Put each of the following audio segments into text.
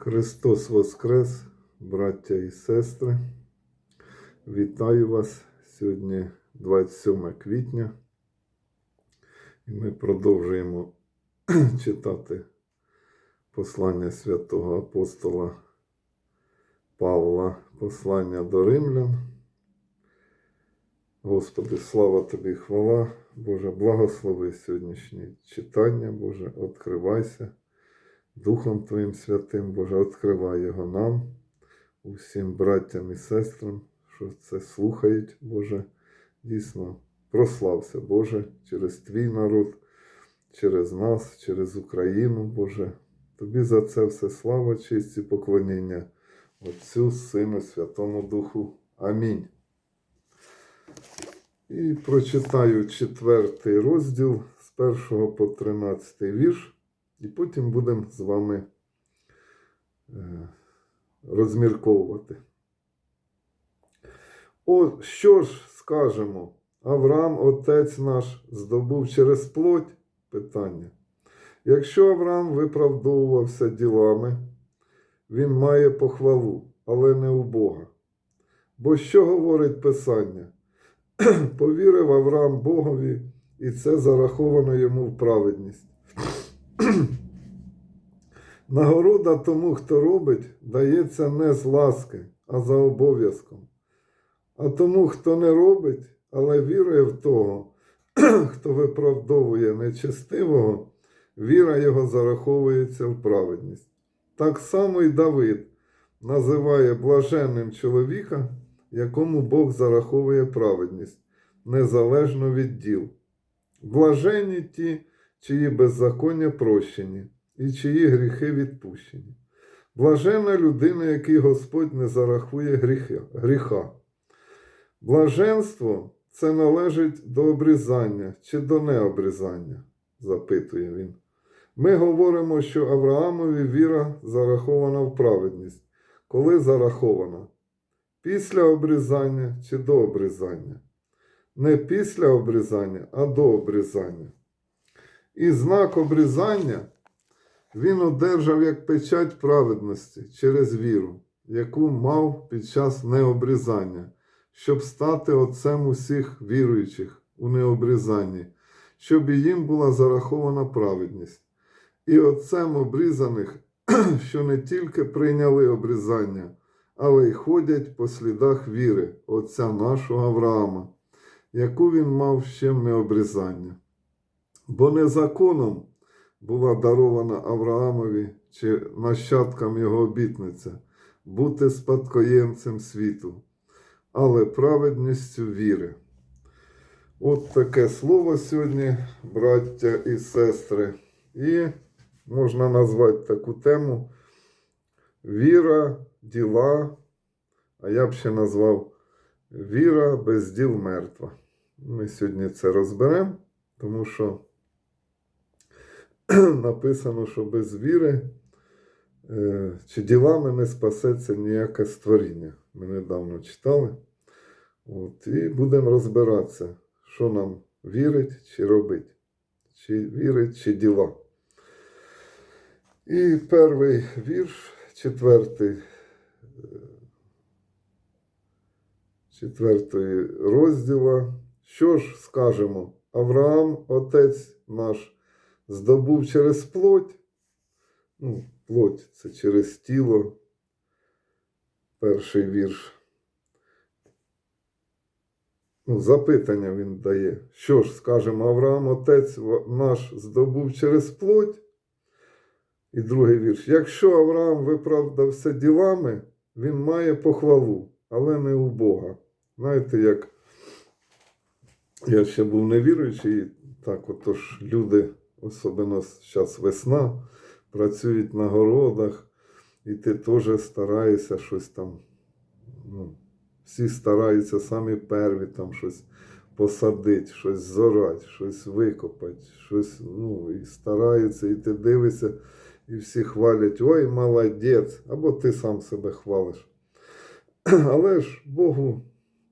Христос Воскрес, браття і сестри. Вітаю вас сьогодні 27 квітня. І ми продовжуємо читати послання святого апостола Павла, послання до римлян. Господи, слава тобі, хвала, Боже, благослови сьогоднішнє читання, Боже, відкривайся. Духом Твоїм Святим, Боже, відкривай його нам, усім браттям і сестрам, що це слухають, Боже, дійсно, прослався, Боже, через Твій народ, через нас, через Україну, Боже. Тобі за це все слава, честь і поклоніння Отцю, Сину, Святому Духу. Амінь. І прочитаю четвертий розділ з першого по тринадцятий вірш. І потім будемо з вами е, розмірковувати. О, що ж скажемо? Авраам, отець наш, здобув через плоть? Питання. Якщо Авраам виправдовувався ділами, він має похвалу, але не у Бога. Бо що говорить Писання? Повірив Авраам Богові, і це зараховано йому в праведність. Нагорода тому, хто робить, дається не з ласки, а за обов'язком. А тому, хто не робить, але вірує в того, хто виправдовує нечестивого, віра його зараховується в праведність. Так само і Давид називає блаженним чоловіка, якому Бог зараховує праведність, незалежно від діл. Блаженні ті, чиї беззаконня прощені і чиї гріхи відпущені. Блажена людина, який Господь не зарахує гріха. Блаженство це належить до обрізання чи до необрізання, запитує він. Ми говоримо, що Авраамові віра зарахована в праведність. Коли зарахована? Після обрізання чи до обрізання? Не після обрізання, а до обрізання. І знак обрізання він одержав як печать праведності через віру, яку мав під час необрізання, щоб стати отцем усіх віруючих у необрізанні, щоб і їм була зарахована праведність, і отцем обрізаних, що не тільки прийняли обрізання, але й ходять по слідах віри, Отця нашого Авраама, яку він мав ще необрізання. Бо не законом була дарована Авраамові чи нащадкам його обітниця бути спадкоємцем світу, але праведністю віри. От таке слово сьогодні, браття і сестри. І можна назвати таку тему Віра, діла, а я б ще назвав Віра без діл мертва. Ми сьогодні це розберемо, тому що написано, що без віри е, чи ділами не спасеться ніяке створіння. Ми недавно читали. От, І будемо розбиратися, що нам вірить чи робить, чи вірить, чи діла. І перший вірш, четвертий, е, четвертої розділа. Що ж скажемо? Авраам, отець наш здобув через плоть. Ну, плоть це через тіло. Перший вірш. Ну, запитання він дає. Що ж, скажемо, Авраам, отець наш здобув через плоть. І другий вірш. Якщо Авраам виправдався ділами, він має похвалу, але не у Бога. Знаєте, як я ще був невіруючий, так отож люди особливо зараз весна, працюють на городах, і ти теж стараєшся щось там. ну, Всі стараються самі перві там щось посадити, щось зорати, щось викопати, щось, ну, і стараються, і ти дивишся, і всі хвалять, ой, молодець, або ти сам себе хвалиш. Але ж Богу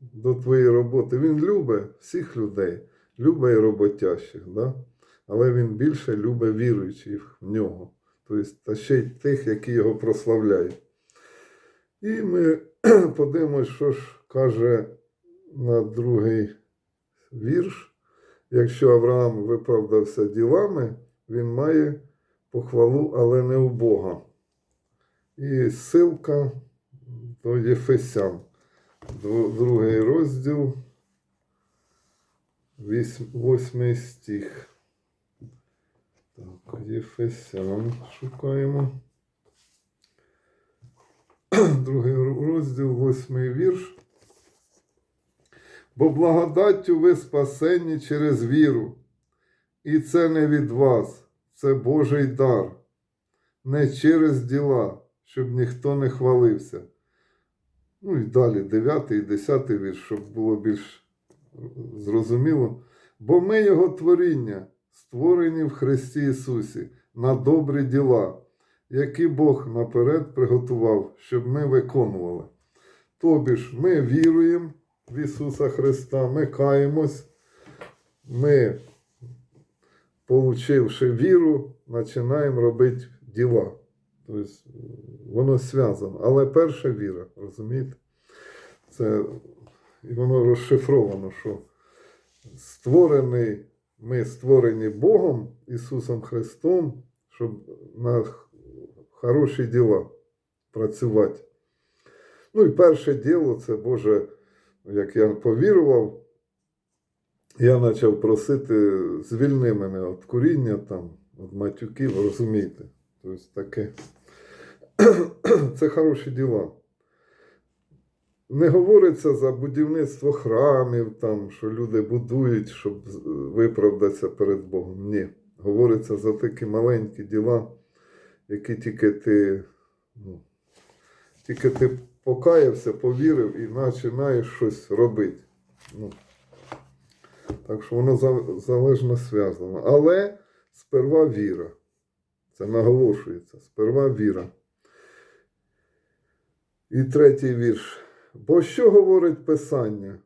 до твоєї роботи, Він любить всіх людей, любить роботящих. Да? Але він більше любить віруючих в нього. тобто, та ще й тих, які його прославляють. І ми подивимось, що ж каже на другий вірш. Якщо Авраам виправдався ділами, він має похвалу, але не у Бога. І ссылка до Єфесян, другий розділ, восьмий стих. Єфесян шукаємо. Другий розділ, восьмий вірш. Бо благодаттю ви спасені через віру. І це не від вас, це Божий дар, не через діла, щоб ніхто не хвалився. Ну і далі, 9 і 10 вірш, щоб було більш зрозуміло. Бо ми Його творіння, створені в Христі Ісусі на добрі діла, які Бог наперед приготував, щоб ми виконували. Тобі ж ми віруємо в Ісуса Христа, ми каємось, ми, получивши віру, починаємо робити діла. Тобто воно зв'язано. Але перша віра, розумієте? Це, і воно розшифровано, що створений, ми створені Богом, Ісусом Христом, щоб на хороші діла працювати. Ну і перше діло це Боже, як я повірував, я почав просити, звільни мене від куріння, там, від матюків, розумієте. Тобто таке. Це хороші діла. Не говориться за будівництво храмів, там, що люди будують, щоб виправдатися перед Богом. Ні. Говориться за такі маленькі діла, які тільки ти, ну, тільки ти покаявся, повірив і починаєш щось робити. Ну, так що воно залежно зв'язано. Але сперва віра. Це наголошується. Сперва віра. І третій вірш. Бо що говорить Писання?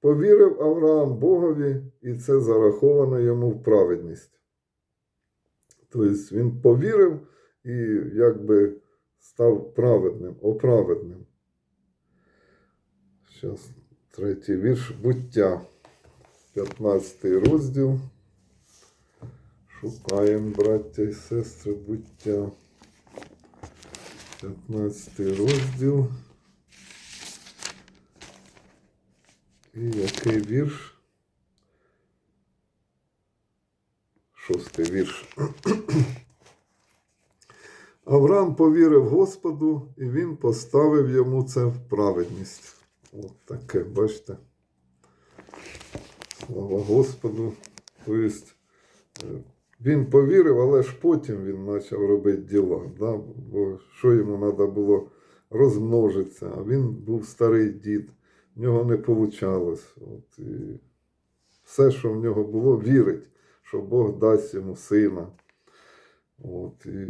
Повірив Авраам Богові, і це зараховано йому в праведність. Тобто він повірив і якби став праведним, оправедним. Зараз третій вірш буття. 15 розділ. Шукаємо, браття і сестри, буття. 15 розділ. І який вірш? Шостий вірш. Авраам повірив Господу, і він поставив йому це в праведність. От таке, бачите. Слава Господу. Тобто, він повірив, але ж потім він почав робити діла. Да? Бо що йому треба було розмножитися, а він був старий дід, в нього не вийшло. От, і все, що в нього було, вірить, що Бог дасть йому сина. От, і...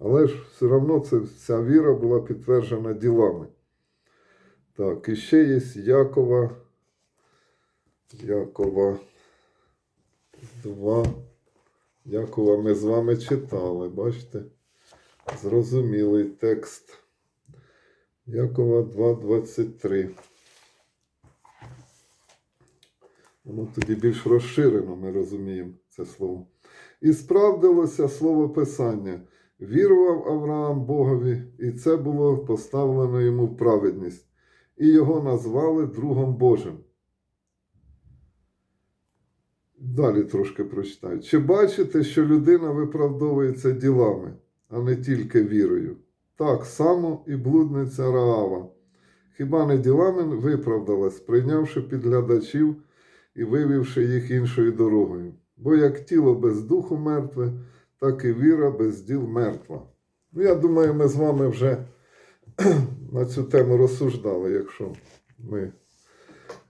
Але ж все одно це, ця віра була підтверджена ділами. Так, і ще є Якова. Якова 2. Якова ми з вами читали, бачите? Зрозумілий текст. Якова 2.23. Воно тоді більш розширено, ми розуміємо це слово. І справдилося слово Писання. Вірував Авраам Богові, і це було поставлено йому в праведність, і його назвали другом Божим. Далі трошки прочитаю. Чи бачите, що людина виправдовується ділами, а не тільки вірою? Так само і блудниця Раава. Хіба не ділами виправдалась, прийнявши підглядачів і вивівши їх іншою дорогою? Бо як тіло без духу мертве, так і віра без діл мертва. Ну, я думаю, ми з вами вже на цю тему розсуждали, якщо ми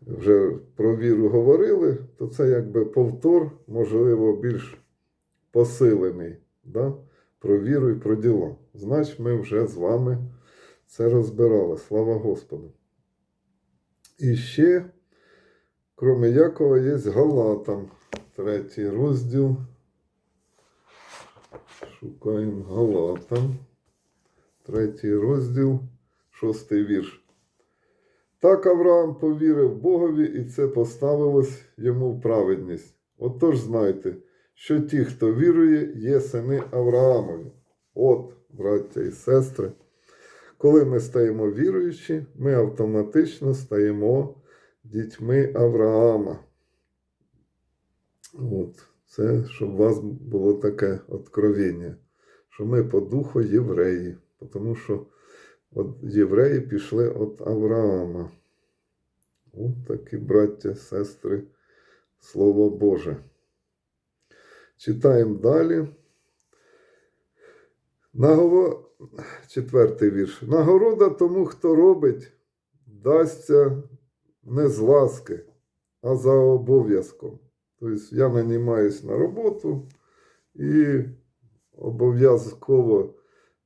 вже про віру говорили, то це якби повтор, можливо, більш посилений да? про віру і про діла. Значить, ми вже з вами це розбирали. Слава Господу. І ще, крім Якова, є Галатам, третій розділ. Шукаємо Галатам. Третій розділ, шостий вірш. Так Авраам повірив Богові, і це поставилось йому в праведність. Отож знайте, що ті, хто вірує, є сини Авраамові. От, браття і сестри, коли ми стаємо віруючі, ми автоматично стаємо дітьми Авраама. От, це, щоб у вас було таке откровення, що ми по духу євреї, тому що от євреї пішли від Авраама. От такі браття, сестри, Слово Боже. Читаємо далі. Нагово... Четвертий вірш. Нагорода тому, хто робить, дасться не з ласки, а за обов'язком. Тобто я нанімаюсь на роботу і обов'язково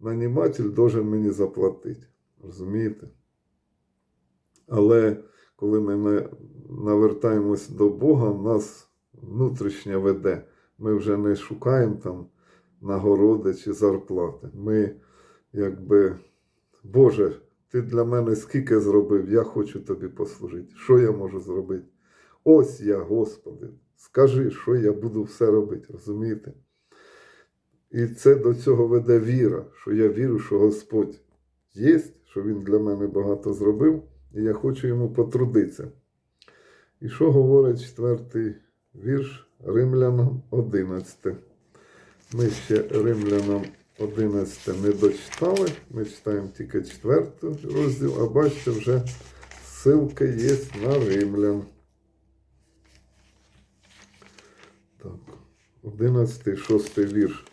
наніматель должен мені заплатити. Розумієте? Але коли ми навертаємось до Бога, в нас внутрішнє веде. Ми вже не шукаємо там нагороди чи зарплати. Ми якби, Боже, ти для мене скільки зробив, я хочу тобі послужити. Що я можу зробити? Ось я, Господи, скажи, що я буду все робити, розумієте? І це до цього веде віра, що я вірю, що Господь є, що Він для мене багато зробив, і я хочу йому потрудитися. І що говорить четвертий вірш Римлянам 11. Ми ще Римлянам 11 не дочитали. Ми читаємо тільки четвертий розділ, а бачите, вже ссылка є на Римлян. Так, 11, 6 вірш.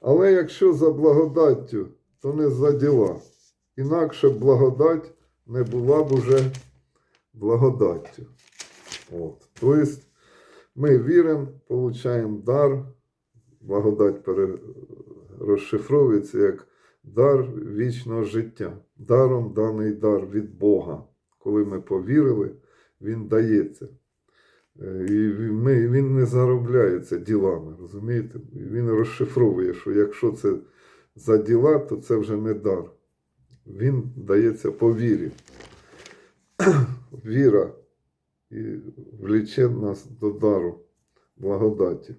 Але якщо за благодаттю, то не за діла. Інакше благодать не була б уже благодаттю. От. Тобто ми віримо, получаємо дар, благодать пере... розшифровується як дар вічного життя. Даром даний дар від Бога. Коли ми повірили, він дається. Е, І ми, він не заробляється ділами, розумієте? Він розшифровує, що якщо це за діла, то це вже не дар. Він дається по вірі. Віра і вліче нас до дару благодаті.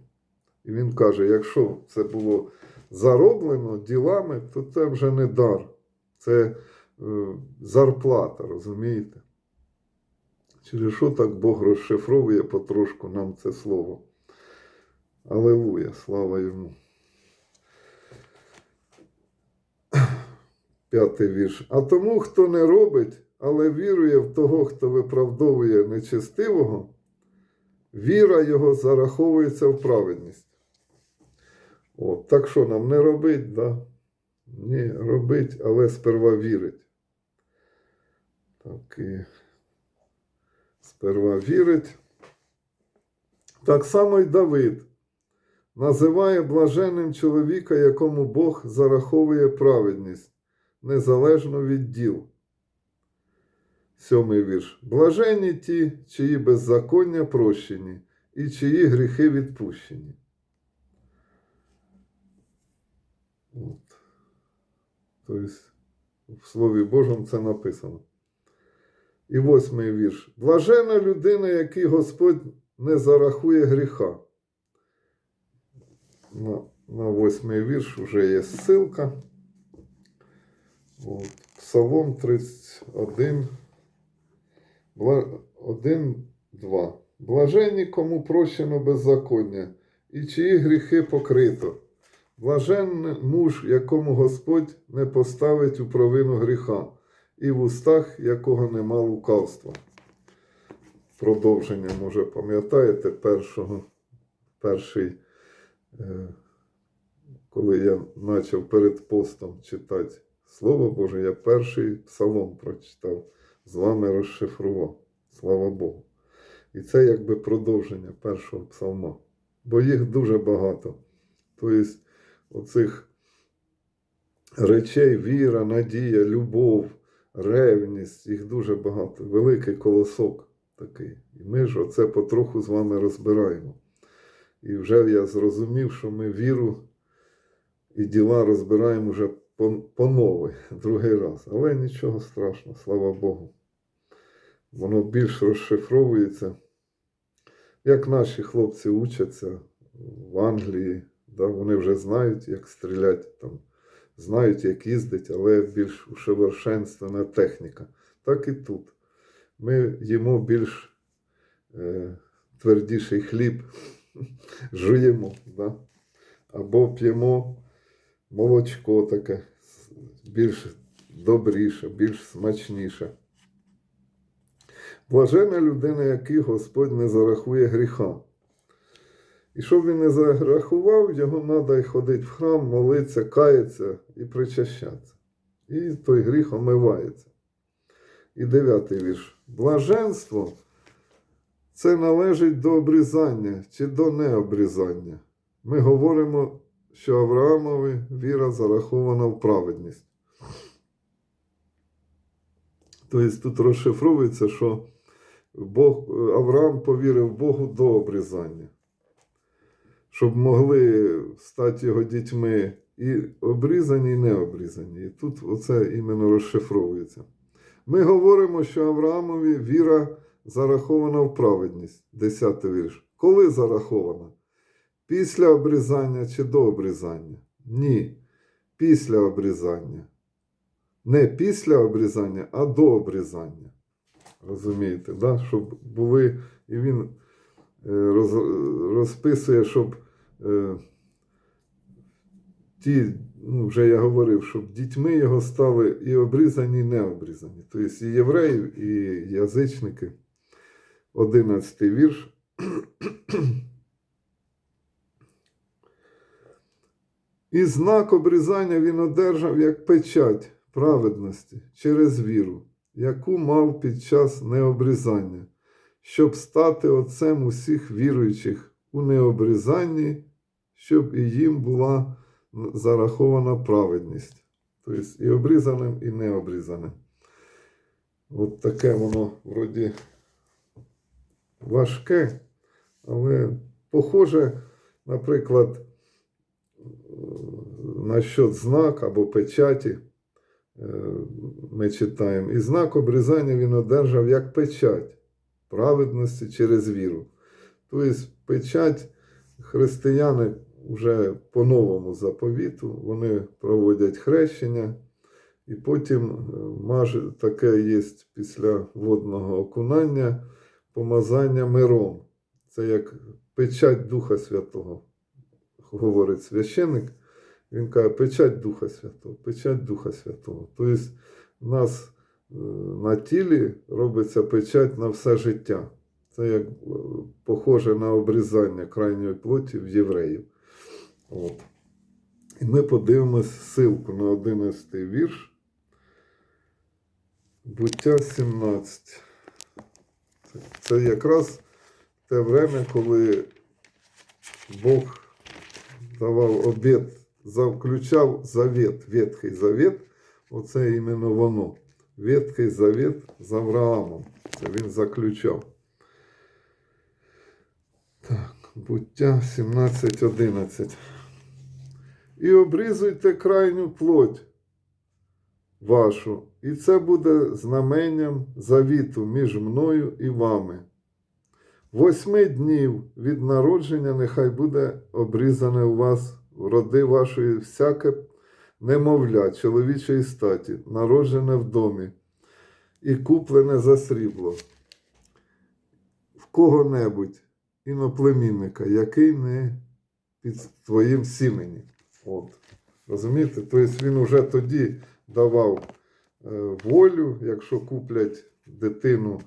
І він каже: якщо це було зароблено ділами, то це вже не дар, це е, зарплата, розумієте? Через що так Бог розшифровує потрошку нам це слово? Алелуя, слава йому. П'ятий вірш. А тому, хто не робить, але вірує в того, хто виправдовує нечестивого, віра його зараховується в праведність. От, так що нам не робить, да? Ні, робить, але сперва вірить. Так і сперва вірить. Так само й Давид називає блаженним чоловіка, якому Бог зараховує праведність, незалежно від діл. Сьомий вірш. Блаженні ті, чиї беззаконня прощені, і чиї гріхи відпущені. От. Тобто, в Слові Божому це написано. І восьмий вірш. Блажена людина, який Господь не зарахує гріха. На, на восьмий вірш вже є ссылка. От. Псалом 31. Бла... 1, 2. Блаженні, кому прощено беззаконня, і чиї гріхи покрито. Блаженний муж, якому Господь не поставить у провину гріха, і в устах якого нема лукавства. Продовження, може, пам'ятаєте, першого, перший, е, коли я почав перед постом читати Слово Боже, я перший псалом прочитав, з вами розшифрував. Слава Богу. І це якби продовження першого псалма. Бо їх дуже багато. Тобто, оцих речей, віра, надія, любов, ревність, їх дуже багато. Великий колосок такий. І ми ж оце потроху з вами розбираємо. І вже я зрозумів, що ми віру і діла розбираємо вже по, новий, другий раз. Але нічого страшного, слава Богу. Воно більш розшифровується. Як наші хлопці учаться в Англії, да, вони вже знають, як стріляти, там, знають, як їздить, але більш усовершенствована техніка. Так і тут. Ми їмо більш е, твердіший хліб, жуємо, да? або п'ємо молочко таке більш добріше, більш смачніше. Блажена людина, який Господь не зарахує гріха. І щоб він не зарахував, його треба ходити в храм, молитися, каятися і причащатися. І той гріх омивається. І дев'ятий вірш. Блаженство це належить до обрізання чи до необрізання. Ми говоримо, що Авраамові віра зарахована в праведність. Тобто тут розшифровується, що Бог, Авраам повірив Богу до обрізання, щоб могли стати його дітьми і обрізані, і не обрізані. І тут оце іменно розшифровується. Ми говоримо, що Авраамові віра зарахована в праведність. Десятий вірш. Коли зарахована? Після обрізання чи до обрізання? Ні. Після обрізання. Не після обрізання, а до обрізання. Розумієте, да? щоб були. І він е, розписує, щоб ті, ну, вже я говорив, щоб дітьми його стали і обрізані, і не обрізані. Тобто і євреї, і язичники. Одинадцятий вірш. І знак обрізання він одержав як печать праведності через віру, яку мав під час необрізання, щоб стати отцем усіх віруючих у необрізанні, щоб і їм була зарахована праведність. Тобто і обрізаним, і необрізаним. От таке воно вроді важке, але похоже, наприклад, на що знак або печаті е, ми читаємо. І знак обрізання він одержав як печать праведності через віру. Тобто печать християни вже по новому заповіту, вони проводять хрещення, і потім е, таке є після водного окунання помазання миром. Це як печать Духа Святого, говорить священик. Він каже, печать Духа Святого, печать Духа Святого. Тобто в нас е, на тілі робиться печать на все життя. Це як е, похоже на обрізання крайньої плоті в євреїв. От. І ми подивимось ссылку на 11 вірш. Буття 17. Це- якраз те время, коли Бог давав обід, заключав завет, Ветхий Завет. Оце іменно воно. Ветхий Завет з Авраамом. Це він заключав. Так, буття 17.11. І обрізуйте крайню плоть вашу, і це буде знаменням завіту між мною і вами. Восьми днів від народження нехай буде обрізане у вас в роди вашої всяке немовля чоловічої статі, народжене в домі, і куплене за срібло в кого-небудь іноплемінника, який не під твоїм сімені. От. Розумієте? Тобто він вже тоді давав е, волю, якщо куплять дитину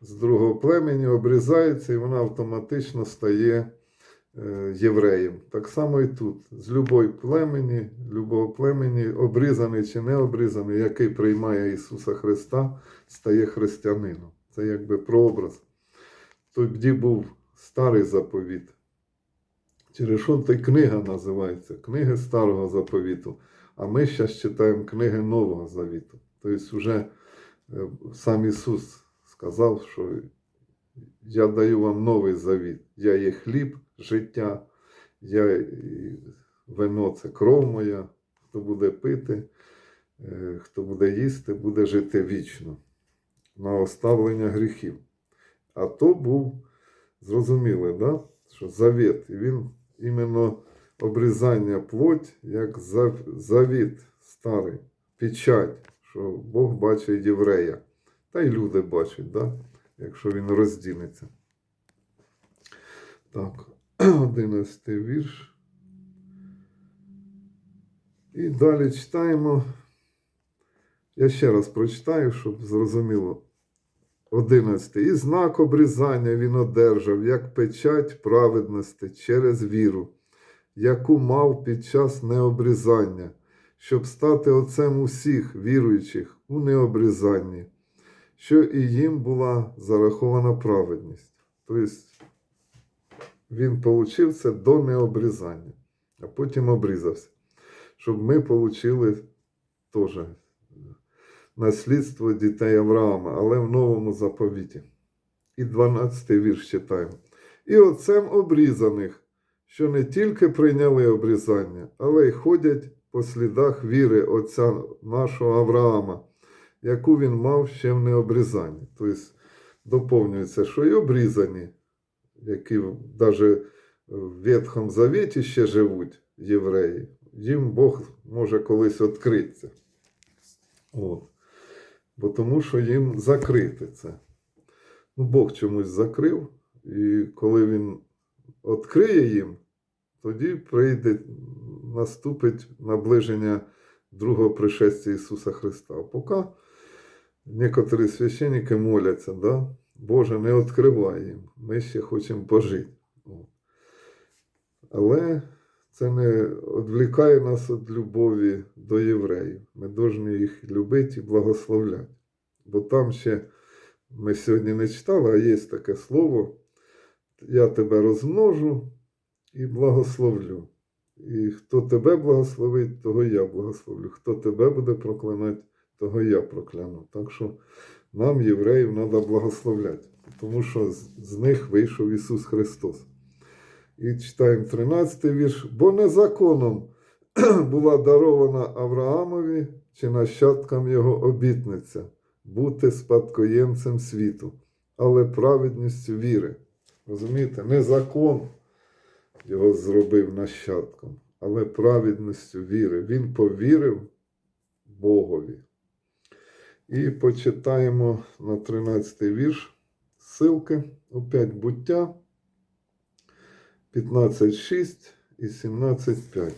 з другого племені, обрізається, і вона автоматично стає е, євреєм. Так само і тут. З любої племені, любого племені, обрізаний чи не обрізаний, який приймає Ісуса Христа, стає християнином. Це якби прообраз. Тоді був старий заповіт. Через що та книга називається? Книги Старого заповіту. А ми зараз читаємо книги Нового Завіту. Тобто, вже е, сам Ісус сказав, що я даю вам новий завіт. Я є хліб життя, я вино це кров моя, хто буде пити, е, хто буде їсти, буде жити вічно на оставлення гріхів. А то був зрозуміло, да? що завіт. І він іменно обрізання плоть, як зав- завіт старий, печать, що Бог бачить єврея. Та й люди бачать, да? якщо він роздінеться. Так, 11 вірш. І далі читаємо. Я ще раз прочитаю, щоб зрозуміло. 11. І знак обрізання він одержав, як печать праведності через віру, яку мав під час необрізання, щоб стати отцем усіх віруючих у необрізанні, що і їм була зарахована праведність. Тобто він отримав це до необрізання, а потім обрізався, щоб ми отримали теж наслідство дітей Авраама, але в новому заповіті. І 12 вірш читаємо. І отцем обрізаних, що не тільки прийняли обрізання, але й ходять по слідах віри Отця нашого Авраама, яку він мав ще в необрізанні. Тобто доповнюється, що і обрізані, які навіть в Ветхому Завіті ще живуть євреї, їм Бог може колись відкритися. От. Бо тому що їм закрити це. Ну, Бог чомусь закрив, і коли він відкриє їм, тоді прийде, наступить наближення другого пришестя Ісуса Христа. А поки некоторі священники моляться, да? Боже, не відкривай їм, ми ще хочемо пожити. Але це не відвлікає нас від любові до євреїв. Ми повинні їх любити і благословляти. Бо там ще ми сьогодні не читали, а є таке слово: я тебе розмножу і благословлю. І хто тебе благословить, того я благословлю. Хто тебе буде проклинати, того я прокляну. Так що нам, євреїв, треба благословляти, тому що з, них вийшов Ісус Христос. І читаємо 13 вірш. Бо не законом була дарована Авраамові чи нащадкам його обітниця бути спадкоємцем світу, але праведністю віри. Розумієте, не закон його зробив нащадком, але праведністю віри. Він повірив Богові. І почитаємо на 13 вірш ссылки, опять буття. 15.6 і 17.5.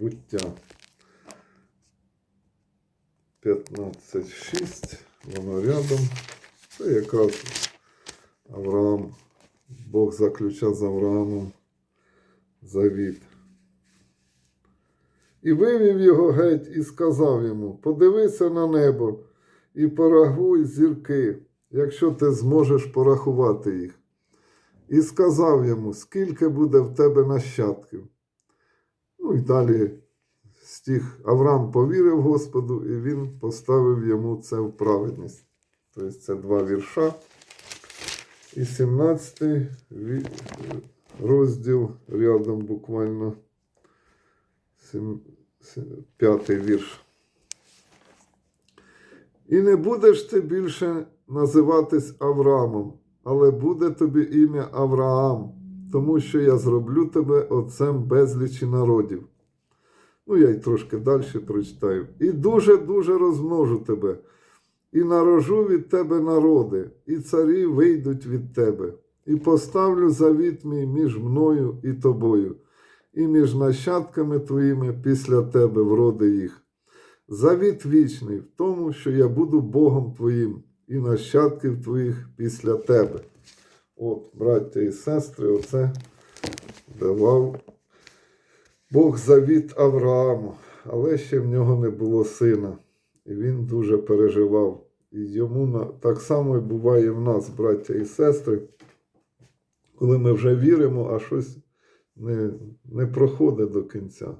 Буття. 15.6. Воно рядом. Це якраз Авраам. Бог заключав з Авраамом завіт. І вивів його геть і сказав йому: Подивися на небо і порахуй зірки, якщо ти зможеш порахувати їх. І сказав йому, скільки буде в тебе нащадків. Ну і далі стих Авраам повірив Господу, і він поставив йому це в праведність. Тобто це два вірша. І 17 розділ рядом буквально п'ятий вірш. І не будеш ти більше називатись Авраамом, але буде тобі ім'я Авраам, тому що я зроблю тебе отцем безлічі народів. Ну, я й трошки далі прочитаю. І дуже-дуже розмножу тебе, і нарожу від тебе народи, і царі вийдуть від тебе, і поставлю завіт мій між мною і тобою, і між нащадками твоїми після тебе вроди їх. Завіт вічний в тому, що я буду Богом твоїм і нащадків твоїх після тебе. От, браття і сестри, оце давав Бог завіт Аврааму, але ще в нього не було сина. І він дуже переживав. І йому так само і буває в нас, браття і сестри, коли ми вже віримо, а щось не, не проходить до кінця.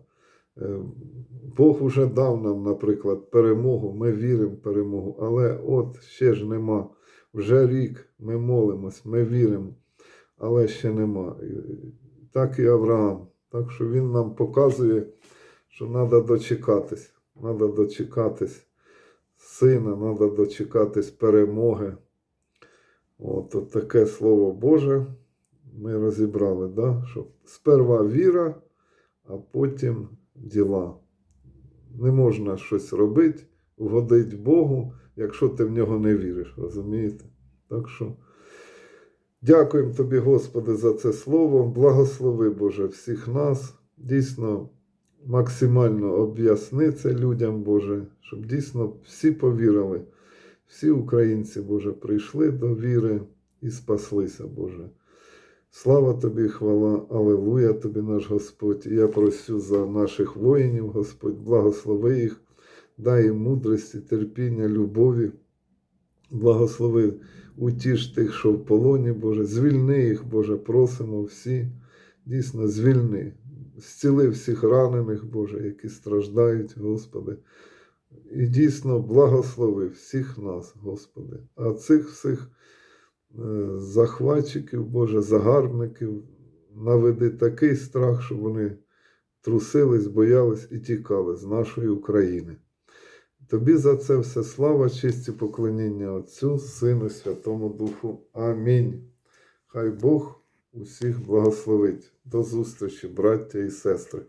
Е, Бог уже дав нам, наприклад, перемогу, ми віримо в перемогу, але от ще ж нема. Вже рік ми молимось, ми віримо, але ще нема. Так і Авраам. Так що він нам показує, що треба дочекатись. Треба дочекатись сина, треба дочекатись перемоги. От, от таке слово Боже ми розібрали, да? що сперва віра, а потім діла. Не можна щось робити, угодити Богу, якщо ти в нього не віриш, розумієте? Так що дякуємо тобі, Господи, за це слово. Благослови, Боже, всіх нас. Дійсно, максимально об'ясни це людям, Боже, щоб дійсно всі повірили. Всі українці, Боже, прийшли до віри і спаслися, Боже. Слава тобі, хвала, Алелуя тобі, наш Господь. І я просю за наших воїнів, Господь, благослови їх, дай їм мудрості, терпіння, любові. Благослови, утіш тих, що в полоні, Боже, звільни їх, Боже, просимо всі. Дійсно, звільни. Зціли всіх ранених, Боже, які страждають, Господи. І дійсно благослови всіх нас, Господи. А цих всіх захватчиків, Боже, загарбників, наведи такий страх, щоб вони трусились, боялись і тікали з нашої України. Тобі за це все слава, честь і поклоніння Отцю, Сину, Святому Духу. Амінь. Хай Бог усіх благословить. До зустрічі, браття і сестри.